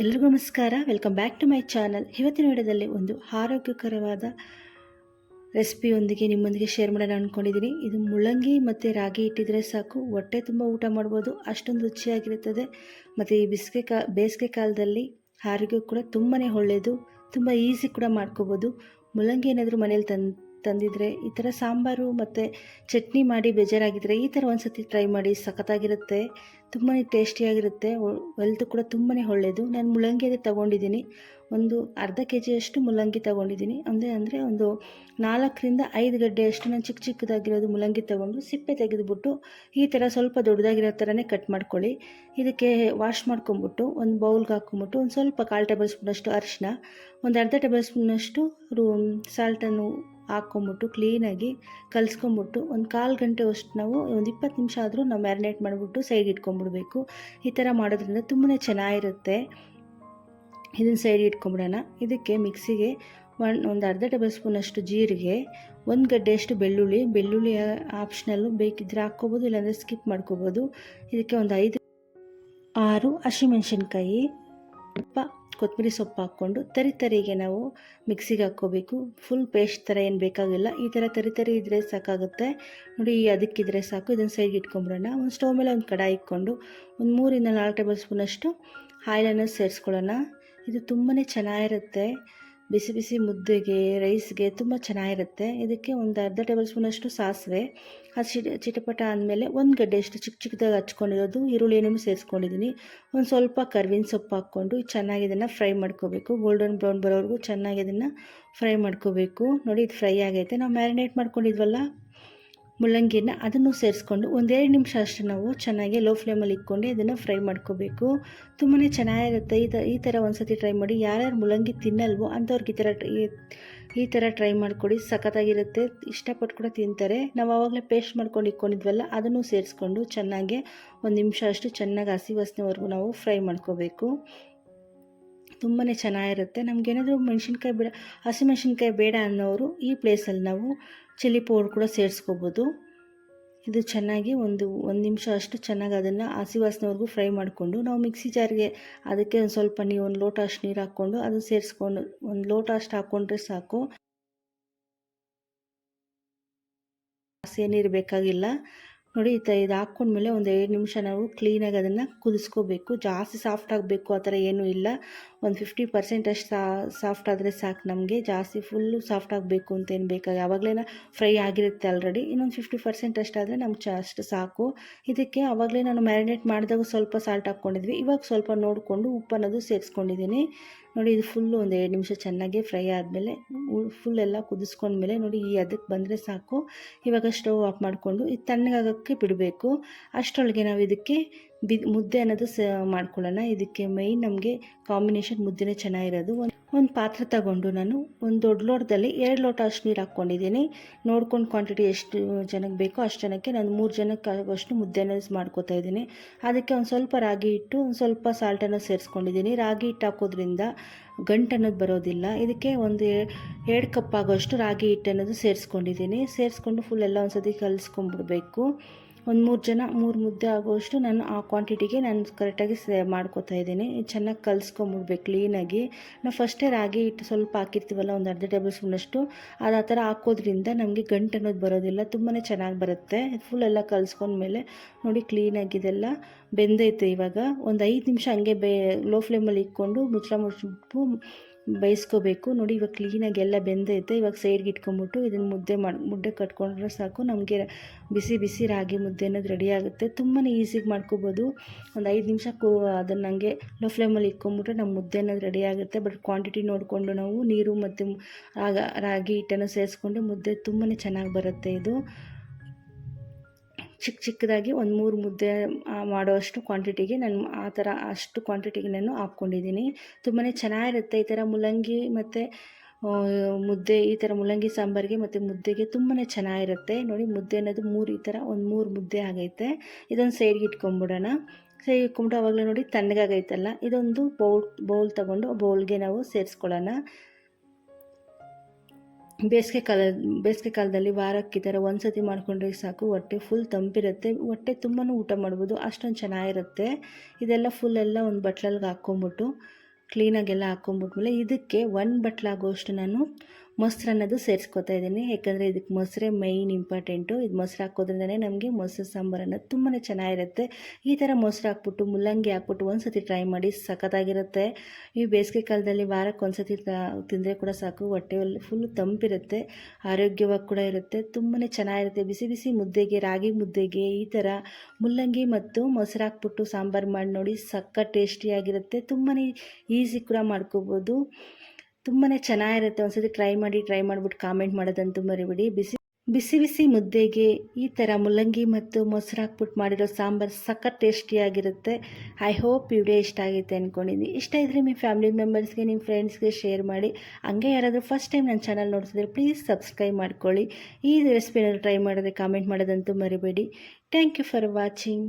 ಎಲ್ರಿಗೂ ನಮಸ್ಕಾರ. Welcome back to my channel ಇವತ್ತಿನ ವಿಡಿಯೋದಲ್ಲಿ ಒಂದು ಆರೋಗ್ಯಕರವಾದ ರೆಸಿಪಿಯೊಂದಿಗೆ ನಿಮ್ಮೊಂದಿಗೆ ಶೇರ್ ಮಾಡೋಣ ಅಂದ್ಕೊಂಡಿದ್ದೀನಿ ಇದು ಮುಳ್ಳಂಗಿ ಮತ್ತು ರಾಗಿ ಇಟ್ಟಿದ್ರೆ ಸಾಕು. ಹೊಟ್ಟೆ ತುಂಬ ಊಟ ಮಾಡ್ಬೋದು. ಅಷ್ಟೊಂದು ರುಚಿಯಾಗಿರುತ್ತದೆ. ಮತ್ತು ಈ ಬಿಸಿಗೆ ಕಾ, ಬೇಸಿಗೆ ಕಾಲದಲ್ಲಿ ಆರೋಗ್ಯ ಕೂಡ ತುಂಬಾ ಒಳ್ಳೆಯದು ತುಂಬ ಈಸಿ ಕೂಡ ಮಾಡ್ಕೋಬೋದು. ಮುಳ್ಳಂಗಿ ಏನಾದರೂ ಮನೇಲಿ ತಂದು ತಂದಿದ್ರೆ ಈ ಥರ ಸಾಂಬಾರು ಮತ್ತು ಚಟ್ನಿ ಮಾಡಿ ಬೇಜಾರಾಗಿದ್ದರೆ ಈ ಥರ ಒಂದು ಸತಿ ಟ್ರೈ ಮಾಡಿ ಸಖತ್ತಾಗಿರುತ್ತೆ. ತುಂಬಾ ಟೇಸ್ಟಿಯಾಗಿರುತ್ತೆ. ಹೆಲ್ತ್ ಕೂಡ ತುಂಬಾ ಒಳ್ಳೆಯದು ನಾನು ಮುಳ್ಳಂಗಿ ಅದೇ ತೊಗೊಂಡಿದ್ದೀನಿ. ಒಂದು ಅರ್ಧ ಕೆ ಜಿಯಷ್ಟು ಮುಲ್ಲಂಗಿ ತೊಗೊಂಡಿದ್ದೀನಿ. ಅಂದರೆ ಅಂದರೆ ಒಂದು ನಾಲ್ಕರಿಂದ ಐದು ಗಡ್ಡೆಯಷ್ಟು ನಾನು ಚಿಕ್ಕ ಚಿಕ್ಕದಾಗಿರೋದು ಮುಲ್ಲಂಗಿ ತೊಗೊಂಡು ಸಿಪ್ಪೆ ತೆಗೆದುಬಿಟ್ಟು ಈ ಥರ ಸ್ವಲ್ಪ ದೊಡ್ಡದಾಗಿರೋ ಥರನೇ ಕಟ್ ಮಾಡ್ಕೊಳ್ಳಿ. ಇದಕ್ಕೆ ವಾಶ್ ಮಾಡ್ಕೊಂಬಿಟ್ಟು ಒಂದು ಬೌಲ್ಗೆ ಹಾಕ್ಕೊಂಬಿಟ್ಟು ಒಂದು ಸ್ವಲ್ಪ ಕಾಲು ಟೇಬಲ್ ಸ್ಪೂನಷ್ಟು ಅರಿಶಿನ ಒಂದು ಅರ್ಧ ಟೇಬಲ್ ಸ್ಪೂನಷ್ಟು ರೂ ಸಾಲ್ಟನ್ನು ಹಾಕ್ಕೊಂಬಿಟ್ಟು ಕ್ಲೀನಾಗಿ ಕಲಿಸ್ಕೊಂಬಿಟ್ಟು ಒಂದು ಕಾಲು ಗಂಟೆ ಅಷ್ಟು ನಾವು ಒಂದು ಇಪ್ಪತ್ತು ನಿಮಿಷ ಆದರೂ ನಾವು ಮ್ಯಾರಿನೇಟ್ ಮಾಡಿಬಿಟ್ಟು ಸೈಡ್ ಇಟ್ಕೊಂಬಿಡ್ಬೇಕು. ಈ ಥರ ಮಾಡೋದ್ರಿಂದ ತುಂಬಾ ಚೆನ್ನಾಗಿರುತ್ತೆ. ಇದನ್ನು ಸೈಡ್ ಇಟ್ಕೊಂಬಿಡೋಣ. ಇದಕ್ಕೆ ಮಿಕ್ಸಿಗೆ ಒನ್ ಒಂದು ಅರ್ಧ ಟೇಬಲ್ ಸ್ಪೂನಷ್ಟು ಜೀರಿಗೆ, ಒಂದು ಗಡ್ಡೆಯಷ್ಟು ಬೆಳ್ಳುಳ್ಳಿ. ಬೆಳ್ಳುಳ್ಳಿ ಆಪ್ಷನಲ್ಲು ಬೇಕಿದ್ದರೆ ಹಾಕ್ಕೋಬೋದು, ಇಲ್ಲಾಂದರೆ ಸ್ಕಿಪ್ ಮಾಡ್ಕೋಬೋದು. ಇದಕ್ಕೆ ಒಂದು ಐದು ಆರು ಹಸಿಮೆಣ್ಸಿನ್ಕಾಯಿ ಕೊತ್ತಂಬರಿ ಸೊಪ್ಪು ಹಾಕ್ಕೊಂಡು ತರಿ ತರಿಗೆ ನಾವು ಮಿಕ್ಸಿಗೆ ಹಾಕ್ಕೋಬೇಕು. ಫುಲ್ ಪೇಸ್ಟ್ ಥರ ಏನು ಬೇಕಾಗಿಲ್ಲ. ಈ ಥರ ತರಿ ತರಿ ಇದ್ದರೆ ಸಾಕಾಗುತ್ತೆ. ನೋಡಿ, ಅದಕ್ಕಿದ್ರೆ ಸಾಕು. ಇದನ್ನು ಸೈಡ್ಗೆ ಇಟ್ಕೊಂಬಿಡೋಣ. ಒಂದು ಸ್ಟವ್ ಮೇಲೆ ಒಂದು ಕಡಾಯಿ ಇಟ್ಕೊಂಡು ಒಂದು ಮೂರಿಂದ ನಾಲ್ಕು ಟೇಬಲ್ ಸ್ಪೂನಷ್ಟು ಆಯಿಲನ್ನು ಸೇರಿಸ್ಕೊಳ್ಳೋಣ. ಇದು ತುಂಬಾ ಚೆನ್ನಾಗಿರುತ್ತೆ. ಬಿಸಿ ಬಿಸಿ ಮುದ್ದೆಗೆ, ರೈಸ್ಗೆ ತುಂಬ ಚೆನ್ನಾಗಿರುತ್ತೆ. ಇದಕ್ಕೆ ಒಂದು ಅರ್ಧ ಟೇಬಲ್ ಸ್ಪೂನಷ್ಟು ಸಾಸಿವೆ ಅದು ಚಿಟ, ಚಿಟಪಟ ಆದಮೇಲೆ ಒಂದು ಗಡ್ಡೆ ಅಷ್ಟು ಚಿಕ್ಕ ಚಿಕ್ಕದಾಗಿ ಹಚ್ಕೊಂಡಿರೋದು ಈರುಳ್ಳಿಯನ್ನು ಸೇರಿಸ್ಕೊಂಡಿದ್ದೀನಿ ಒಂದು ಸ್ವಲ್ಪ ಕರ್ವಿನ ಸೊಪ್ಪು ಹಾಕ್ಕೊಂಡು ಚೆನ್ನಾಗಿ ಇದನ್ನು ಫ್ರೈ ಮಾಡ್ಕೋಬೇಕು. ಗೋಲ್ಡನ್ ಬ್ರೌನ್ ಬರೋವರೆಗೂ ಚೆನ್ನಾಗಿ ಇದನ್ನು ಫ್ರೈ ಮಾಡ್ಕೋಬೇಕು. ನೋಡಿ ಇದು ಫ್ರೈ ಆಗೈತೆ. ನಾವು ಮ್ಯಾರಿನೇಟ್ ಮಾಡ್ಕೊಂಡಿದ್ವಲ್ಲ? ಮುಳ್ಳಂಗಿನ ಅದನ್ನು ಸೇರಿಸ್ಕೊಂಡು ಒಂದೆರಡು ನಿಮಿಷ ಅಷ್ಟು ನಾವು ಚೆನ್ನಾಗಿ ಲೋ ಫ್ಲೇಮಲ್ಲಿ ಇಟ್ಕೊಂಡು ಇದನ್ನು ಫ್ರೈ ಮಾಡ್ಕೋಬೇಕು. ತುಂಬಾ ಚೆನ್ನಾಗಿರುತ್ತೆ. ಈ ಥರ ಈ ಥರ ಒಂದು ಸತಿ ಟ್ರೈ ಮಾಡಿ ಯಾರ್ಯಾರು ಮುಳ್ಳಂಗಿ ತಿನ್ನಲ್ವೋ ಅಂಥವ್ರಿಗೆ ಈ ಥರ ಈ ಥರ ಟ್ರೈ ಮಾಡಿಕೊಡಿ. ಸಖತ್ತಾಗಿರುತ್ತೆ. ಇಷ್ಟಪಟ್ಟು ಕೂಡ ತಿಂತಾರೆ. ನಾವು ಆವಾಗಲೇ ಪೇಸ್ಟ್ ಮಾಡ್ಕೊಂಡು ಇಟ್ಕೊಂಡಿದ್ವಲ್ಲ, ಅದನ್ನು ಸೇರಿಸ್ಕೊಂಡು ಚೆನ್ನಾಗಿ ಒಂದು ನಿಮಿಷ ಅಷ್ಟು ಚೆನ್ನಾಗಿ ಹಸಿ ವಾಸನೆವರೆಗೂ ನಾವು ಫ್ರೈ ಮಾಡ್ಕೋಬೇಕು. ತುಂಬಾ ಚೆನ್ನಾಗಿರುತ್ತೆ. ನಮಗೇನಾದರೂ ಮೆಣಸಿನ್ಕಾಯಿ ಬೇಡ ಹಸಿಮೆಣ್ಸಿನ್ಕಾಯಿ ಬೇಡ ಅನ್ನೋರು ಈ ಪ್ಲೇಸಲ್ಲಿ ನಾವು ಚಿಲ್ಲಿ ಪೌಡ್ರ್ ಕೂಡ ಸೇರಿಸ್ಕೋಬೋದು. ಇದು ಚೆನ್ನಾಗಿ ಒಂದು ಒಂದು ನಿಮಿಷ ಅಷ್ಟು ಚೆನ್ನಾಗಿ ಅದನ್ನು ಹಸಿ ವಾಸನೆವರೆಗೂ ಫ್ರೈ ಮಾಡಿಕೊಂಡು, ನಾವು ಮಿಕ್ಸಿ ಜಾರಿಗೆ ಅದಕ್ಕೆ ಒಂದು ಸ್ವಲ್ಪ ನೀವು ಒಂದು ಲೋಟ ಅಷ್ಟು ನೀರು ಹಾಕ್ಕೊಂಡು ಅದನ್ನು ಸೇರಿಸ್ಕೊಂಡು, ಒಂದು ಲೋಟ ಅಷ್ಟು ಹಾಕ್ಕೊಂಡ್ರೆ ಸಾಕು. ನೀರು ಬೇಕಾಗಿಲ್ಲ. ನೋಡಿ ಈ ಥರ ಇದು ಹಾಕ್ಕೊಂಡ್ಮೇಲೆ ಒಂದು ಎರಡು ನಿಮಿಷ ನಾವು ಕ್ಲೀನಾಗಿ ಅದನ್ನು ಕುದಿಸ್ಕೋಬೇಕು. ಜಾಸ್ತಿ ಸಾಫ್ಟ್ ಆಗಬೇಕು ಆ ಥರ ಏನೂ ಇಲ್ಲ. ಒಂದು ಫಿಫ್ಟಿ ಪರ್ಸೆಂಟ್ ಅಷ್ಟು ಸಾ, ಸಾಫ್ಟ್ ಆದರೆ ಸಾಕು ನಮಗೆ. ಜಾಸ್ತಿ ಫುಲ್ಲು ಸಾಫ್ಟ್ ಆಗಬೇಕು ಅಂತೇನು ಬೇಕಾಗಿ ಆವಾಗಲೇ ಫ್ರೈ ಆಗಿರುತ್ತೆ ಆಲ್ರೆಡಿ ಇನ್ನೊಂದು ಫಿಫ್ಟಿ ಪರ್ಸೆಂಟ್ ಅಷ್ಟಾದರೆ ನಮ್ಗೆ ಚ, ಅಷ್ಟು ಸಾಕು. ಇದಕ್ಕೆ ಆವಾಗಲೇ ನಾನು ಮ್ಯಾರಿನೇಟ್ ಮಾಡಿದಾಗ ಸ್ವಲ್ಪ ಸಾಲ್ಟ್ ಹಾಕ್ಕೊಂಡಿದ್ವಿ. ಇವಾಗ ಸ್ವಲ್ಪ ನೋಡಿಕೊಂಡು ಉಪ್ಪು ಅನ್ನೋದು ಸೇರಿಸ್ಕೊಂಡಿದ್ದೀನಿ ನೋಡಿ, ಇದು ಫುಲ್ಲು ಒಂದು ಎರಡು ನಿಮಿಷ ಚೆನ್ನಾಗಿ ಫ್ರೈ ಆದಮೇಲೆ ಫುಲ್ ಎಲ್ಲ ಕುದಿಸ್ಕೊಂಡ್ಮೇಲೆ ನೋಡಿ, ಈ ಅದಕ್ಕೆ ಬಂದರೆ ಸಾಕು. ಇವಾಗ ಸ್ಟವ್ ಆಫ್ ಮಾಡಿಕೊಂಡು, ಇದು ತಣ್ಣಗಾಗೋಕ್ಕೆ ಬಿಡಬೇಕು. ಅಷ್ಟರೊಳಗೆ ನಾವು ಇದಕ್ಕೆ ಬಿ ಮುದ್ದೆ ಅನ್ನೋದು ಸ ಮಾಡ್ಕೊಳ್ಳೋಣ. ಇದಕ್ಕೆ ಮೈನ್ ನಮಗೆ ಕಾಂಬಿನೇಷನ್ ಮುದ್ದೆನೇ ಚೆನ್ನಾಗಿರೋದು. ಒಂದು ಒಂದು ಪಾತ್ರೆ ತಗೊಂಡು ನಾನು ಒಂದು ದೊಡ್ಡ ಲೋಟದಲ್ಲಿ ಎರಡು ಲೋಟ ಅಷ್ಟು ನೀರು ಹಾಕ್ಕೊಂಡಿದ್ದೀನಿ. ನೋಡ್ಕೊಂಡು ಕ್ವಾಂಟಿಟಿ ಎಷ್ಟು ಜನಕ್ಕೆ ಬೇಕೋ ಅಷ್ಟು ಜನಕ್ಕೆ ನಾನು ಮೂರು ಜನಕ್ಕೆ ಆಗೋಷ್ಟು ಮುದ್ದೆನ ಮಾಡ್ಕೋತಾ ಇದ್ದೀನಿ. ಅದಕ್ಕೆ ಒಂದು ಸ್ವಲ್ಪ ರಾಗಿ ಹಿಟ್ಟು, ಒಂದು ಸ್ವಲ್ಪ ಸಾಲ್ಟನ್ನು ಸೇರಿಸ್ಕೊಂಡಿದ್ದೀನಿ. ರಾಗಿ ಹಿಟ್ಟು ಹಾಕೋದ್ರಿಂದ ಗಂಟು ಅನ್ನೋದು ಬರೋದಿಲ್ಲ. ಇದಕ್ಕೆ ಒಂದು ಎರಡು ಕಪ್ ಆಗೋಷ್ಟು ರಾಗಿ ಹಿಟ್ಟು ಅನ್ನೋದು ಸೇರಿಸ್ಕೊಂಡಿದ್ದೀನಿ. ಸೇರಿಸ್ಕೊಂಡು ಫುಲ್ ಎಲ್ಲ ಒಂದು ಸತಿ ಕಲಿಸ್ಕೊಂಡ್ಬಿಡ್ಬೇಕು. ಒಂದು ಮೂರು ಜನ, ಮೂರು ಮುದ್ದೆ ಆಗೋಷ್ಟು ನಾನು ಆ ಕ್ವಾಂಟಿಟಿಗೆ ನಾನು ಕರೆಕ್ಟಾಗಿ ಮಾಡ್ಕೋತಾ ಇದ್ದೀನಿ. ಚೆನ್ನಾಗಿ ಕಲಿಸ್ಕೊಂಬಿಡ್ಬೇಕು ಕ್ಲೀನಾಗಿ ನಾವು ಫಸ್ಟೇ ರಾಗಿ ಹಿಟ್ಟು ಸ್ವಲ್ಪ ಹಾಕಿರ್ತೀವಲ್ಲ, ಒಂದು ಅರ್ಧ ಟೇಬಲ್ ಸ್ಪೂನಷ್ಟು. ಅದು ಆ ಥರ ಹಾಕೋದ್ರಿಂದ ನಮಗೆ ಗಂಟು ಅನ್ನೋದು ಬರೋದಿಲ್ಲ ತುಂಬಾ ಚೆನ್ನಾಗಿ ಬರುತ್ತೆ. ಫುಲ್ ಎಲ್ಲ ಕಲಿಸ್ಕೊಂಡ್ಮೇಲೆ ನೋಡಿ ಕ್ಲೀನಾಗಿ ಇದೆಲ್ಲ ಬೆಂದೈತೆ ಇವಾಗ. ಒಂದು ಐದು ನಿಮಿಷ ಹಂಗೆ ಬೇ ಲೋ ಫ್ಲೇಮಲ್ಲಿ ಇಟ್ಕೊಂಡು ಮುಚ್ಚಳ ಮುಚ್ಚಿಬಿಟ್ಟು ಬೇಯಿಸ್ಕೋಬೇಕು ನೋಡಿ, ಇವಾಗ ಕ್ಲೀನಾಗಿ ಎಲ್ಲ ಬೆಂದೈತೆ. ಇವಾಗ ಸೈಡ್ಗೆ ಇಟ್ಕೊಂಬಿಟ್ಟು ಇದನ್ನು ಮುದ್ದೆ ಮಾಡಿ ಮುದ್ದೆ ಕಟ್ಕೊಂಡ್ರೆ ಸಾಕು. ನಮಗೆ ಬಿಸಿ ಬಿಸಿ ರಾಗಿ ಮುದ್ದೆ ಅನ್ನೋದು ರೆಡಿ ಆಗುತ್ತೆ. ತುಂಬಾ ಈಸಿಗೆ ಮಾಡ್ಕೋಬೋದು. ಒಂದು ಐದು ನಿಮಿಷ ಕೂ ಅದನ್ನು ಹಂಗೆ ಲೋ ಫ್ಲೇಮಲ್ಲಿ ಇಟ್ಕೊಂಬಿಟ್ರೆ ನಮ್ಮ ಮುದ್ದೆ ಅನ್ನೋದು ರೆಡಿ ಆಗುತ್ತೆ. ಬಟ್ ಕ್ವಾಂಟಿಟಿ ನೋಡಿಕೊಂಡು ನಾವು ನೀರು ಮತ್ತು ರಾಗಿ ಹಿಟ್ಟನ್ನು ಸೇರಿಸ್ಕೊಂಡು ಮುದ್ದೆ ತುಂಬಾ ಚೆನ್ನಾಗಿ ಬರುತ್ತೆ ಇದು. ಚಿಕ್ಕ ಚಿಕ್ಕದಾಗಿ ಒಂದು ಮೂರು ಮುದ್ದೆ ಮಾಡೋಷ್ಟು ಕ್ವಾಂಟಿಟಿಗೆ ನಾನು ಆ ಥರ ಅಷ್ಟು ಕ್ವಾಂಟಿಟಿಗೆ ನಾನು ಹಾಕ್ಕೊಂಡಿದ್ದೀನಿ. ತುಂಬಾ ಚೆನ್ನಾಗಿರುತ್ತೆ ಈ ಥರ ಮುಲಂಗಿ ಮತ್ತು ಮುದ್ದೆ, ಈ ಥರ ಮುಲಂಗಿ ಸಾಂಬಾರಿಗೆ ಮತ್ತು ಮುದ್ದೆಗೆ ತುಂಬಾ ಚೆನ್ನಾಗಿರುತ್ತೆ. ನೋಡಿ ಮುದ್ದೆ ಅನ್ನೋದು ಮೂರು, ಈ ಥರ ಒಂದು ಮೂರು ಮುದ್ದೆ ಆಗೈತೆ. ಇದೊಂದು ಸೈಡ್ಗೆ ಇಟ್ಕೊಂಬಿಡೋಣ ಸೈಡ್ ಇಟ್ಕೊಂಬಿಟ್ಟು ಅವಾಗಲೇ ನೋಡಿ ತಣ್ಣಗಾಗೈತಲ್ಲ, ಇದೊಂದು ಬೌಲ್ ಬೌಲ್ ತೊಗೊಂಡು ಬೌಲ್ಗೆ ನಾವು ಸೇರಿಸ್ಕೊಳ್ಳೋಣ. ಬೇಸಿಗೆ ಕಾಲ, ಬೇಸಿಗೆ ಕಾಲದಲ್ಲಿ ವಾರಕ್ಕೆ ಈ ಥರ ಒಂದು ಸತಿ ಮಾಡಿಕೊಂಡ್ರೆ ಸಾಕು. ಹೊಟ್ಟೆ ಫುಲ್ ತಂಪಿರುತ್ತೆ. ಹೊಟ್ಟೆ ತುಂಬಾ ಊಟ ಮಾಡ್ಬೋದು. ಅಷ್ಟೊಂದು ಚೆನ್ನಾಗಿರುತ್ತೆ. ಇದೆಲ್ಲ ಫುಲ್ ಎಲ್ಲ ಒಂದು ಬಟ್ಲಲ್ಲಿಗೆ ಹಾಕ್ಕೊಂಬಿಟ್ಟು ಕ್ಲೀನಾಗೆಲ್ಲ ಹಾಕ್ಕೊಂಬಿಟ್ಮೇಲೆ ಇದಕ್ಕೆ ಒಂದು ಬಟ್ಲಾಗೋಷ್ಟು ನಾನು ಮೊಸರು ಅನ್ನೋದು ಸೇರಿಸ್ಕೊತಾ ಇದ್ದೀನಿ. ಯಾಕಂದರೆ ಇದಕ್ಕೆ ಮೊಸರೇ ಮೈನ್ ಇಂಪಾರ್ಟೆಂಟು ಇದು ಮೊಸರು ಹಾಕೋದ್ರಿಂದನೇ ನಮಗೆ ಮೊಸರು ಸಾಂಬಾರು ಅನ್ನೋದು ತುಂಬಾ ಚೆನ್ನಾಗಿರುತ್ತೆ. ಈ ಥರ ಮೊಸರು ಹಾಕ್ಬಿಟ್ಟು, ಮುಲ್ಲಂಗಿ ಹಾಕ್ಬಿಟ್ಟು ಒಂದು ಸತಿ ಟ್ರೈ ಮಾಡಿ ಸಖತ್ತಾಗಿರುತ್ತೆ. ಈ ಬೇಸಿಗೆ ಕಾಲದಲ್ಲಿ ವಾರಕ್ಕೆ ಒಂದು ಸತಿ ತಿಂದರೆ ಕೂಡ ಸಾಕು. ಹೊಟ್ಟೆಯಲ್ಲಿ ಫುಲ್ ತಂಪಿರುತ್ತೆ. ಆರೋಗ್ಯವಾಗಿ ಕೂಡ ಇರುತ್ತೆ. ತುಂಬಾ ಚೆನ್ನಾಗಿರುತ್ತೆ. ಬಿಸಿ ಬಿಸಿ ಮುದ್ದೆಗೆ, ರಾಗಿ ಮುದ್ದೆಗೆ ಈ ಥರ ಮುಲ್ಲಂಗಿ ಮತ್ತು ಮೊಸರು ಹಾಕ್ಬಿಟ್ಟು ಸಾಂಬಾರು ಮಾಡಿ ನೋಡಿ ಸಕ್ಕ ಟೇಸ್ಟಿಯಾಗಿರುತ್ತೆ ತುಂಬಾ ಈಸಿ ಕೂಡ ಮಾಡ್ಕೋಬೋದು. ತುಂಬಾ ಚೆನ್ನಾಗಿರುತ್ತೆ. ಒಂದ್ಸತಿ ಟ್ರೈ ಮಾಡಿ ಟ್ರೈ ಮಾಡಿಬಿಟ್ಟು ಕಾಮೆಂಟ್ ಮಾಡೋದಂತೂ ಮರಿಬಿಡಿ. ಬಿಸಿ ಬಿಸಿ ಬಿಸಿ ಮುದ್ದೆಗೆ ಈ ಥರ ಮುಲ್ಲಂಗಿ ಮತ್ತು ಮೊಸರು ಹಾಕ್ಬಿಟ್ಟು ಮಾಡಿರೋ ಸಾಂಬಾರು ಸಖತ್ ಟೇಸ್ಟಿಯಾಗಿರುತ್ತೆ ಐ ಹೋಪ್ ವಿಡಿಯೋ ಇಷ್ಟ ಆಗುತ್ತೆ ಅಂದ್ಕೊಂಡಿದ್ದೀನಿ ಇಷ್ಟ ಇದ್ದರೆ ನಿಮ್ಮ ಫ್ಯಾಮಿಲಿ ಮೆಂಬರ್ಸ್ಗೆ ನಿಮ್ಮ ಫ್ರೆಂಡ್ಸ್ಗೆ ಶೇರ್ ಮಾಡಿ. ಹಂಗೆ ಯಾರಾದರೂ ಫಸ್ಟ್ ಟೈಮ್ ನನ್ನ ಚಾನಲ್ ನೋಡ್ತಿದ್ರೆ ಪ್ಲೀಸ್ ಸಬ್ಸ್ಕ್ರೈಬ್ ಮಾಡ್ಕೊಳ್ಳಿ. ಈ ರೆಸಿಪಿನಲ್ಲಿ ಟ್ರೈ ಮಾಡಿದ್ರೆ ಕಾಮೆಂಟ್ ಮಾಡೋದಂತೂ ಮರಿಬೇಡಿ. Thank you for watching